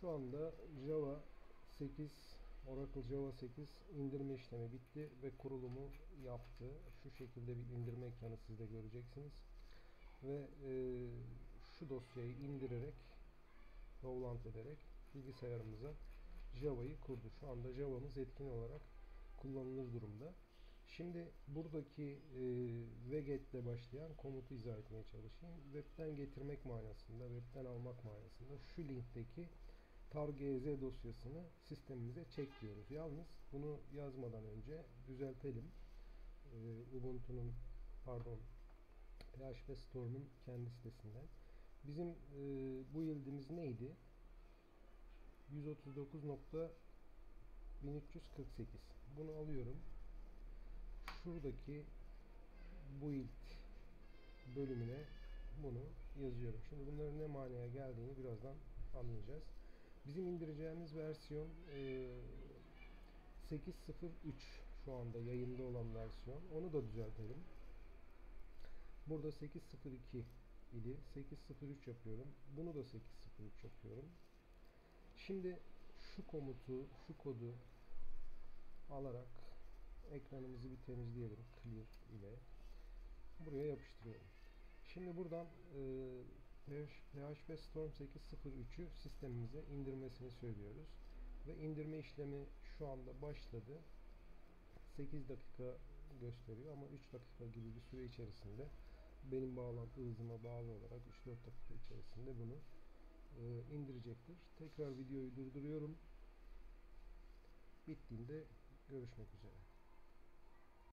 Şu anda Java 8 Oracle Java 8 indirme işlemi bitti ve kurulumu yaptı. Şu şekilde bir indirme ekranı siz de göreceksiniz. Ve e, şu dosyayı indirerek download ederek bilgisayarımıza Java'yı kurdu. Şu anda Java'mız etkin olarak kullanılır durumda. Şimdi buradaki e, veget ile başlayan komutu izah etmeye çalışayım. Web'den getirmek manasında, web'den almak manasında şu linkteki tar.gz dosyasını sistemimize çek diyoruz. Yalnız bunu yazmadan önce düzeltelim. E, Ubuntu'nun pardon PHP Store'un kendi sitesinden. Bizim e, bu yıldımız neydi? 139.1348 Bunu alıyorum. Şuradaki build bölümüne bunu yazıyorum. Şimdi bunların ne manaya geldiğini birazdan anlayacağız. Bizim indireceğimiz versiyon e, 8.03 şu anda yayında olan versiyon. Onu da düzeltelim. Burada 8.02 idi. 8.03 yapıyorum. Bunu da 8.03 yapıyorum. Şimdi şu komutu, şu kodu alarak ekranımızı bir temizleyelim clear ile. Buraya yapıştırıyorum. Şimdi buradan e, PHP Storm 8.03'ü sistemimize indirmesini söylüyoruz. Ve indirme işlemi şu anda başladı. 8 dakika gösteriyor ama 3 dakika gibi bir süre içerisinde benim bağlantı hızıma bağlı olarak 3-4 dakika içerisinde bunu e, indirecektir. Tekrar videoyu durduruyorum. Bittiğinde görüşmek üzere.